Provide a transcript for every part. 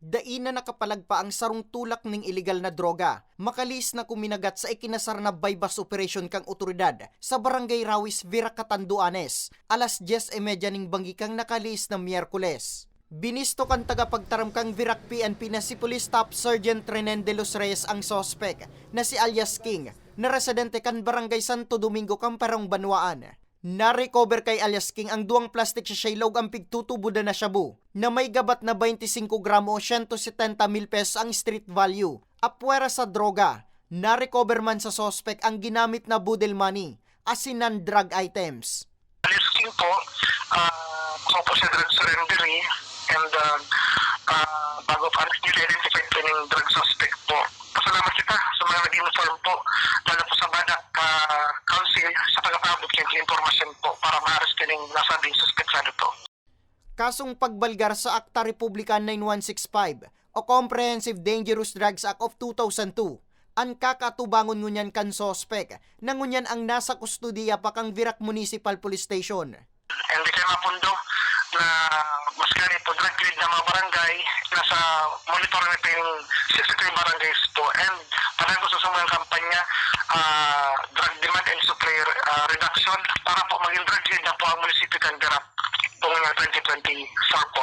Dain na nakapalagpa ang sarong tulak ng iligal na droga, makalis na kuminagat sa ikinasar na bypass operation kang otoridad sa Barangay Rawis, Viracatanduanes, alas 10.30 ning banggi kang nakalis na Miyerkules. Binisto kan tagapagtaram kang Virac PNP na si Police Staff Sergeant Renen de los Reyes ang sospek na si alias King na residente kan Barangay Santo Domingo Camperong Banwaan. Na-recover kay alias King ang duwang plastic sa shaylog ang pigtutubo na shabu na may gabat na 25 gramo o 170 mil pesos ang street value. Apwera sa droga, na-recover man sa sospek ang ginamit na budel money asinan drug items. listing po, uh, po sa drug surrendery and uh, uh, bago pa nila identify po yung drug suspect po. Pasalamat kita sa mga nag-inform po, lalo po sa Badak uh, Council sa pagkapabot kayo po para ma-arrest ka ng nasabing suspetsado po. Kasong pagbalgar sa Akta Republika 9165 o Comprehensive Dangerous Drugs Act of 2002 ang kakatubangon ngunyan kan sospek na ngunyan ang nasa kustudiya pa kang Virac Municipal Police Station. Hindi kayo mapundo na mas gani po drug grid na mga barangay nasa monitoring na yung 63 barangays po and parang gusto sa mga kampanya ah, drug demand and supply ah, reduction. Para po grid na po ang munisipyo Garap po ngayong 2024 po.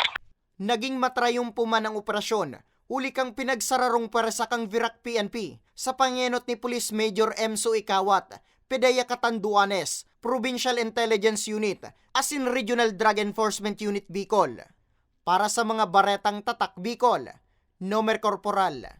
Naging matrayumpo man ang operasyon, uli kang pinagsararong para sa kang Virac PNP sa pangenot ni Police Major Emso Ikawat, Pedaya Catanduanes, Provincial Intelligence Unit, asin Regional Drug Enforcement Unit Bicol. Para sa mga baretang tatak Bicol, Nomer Corporal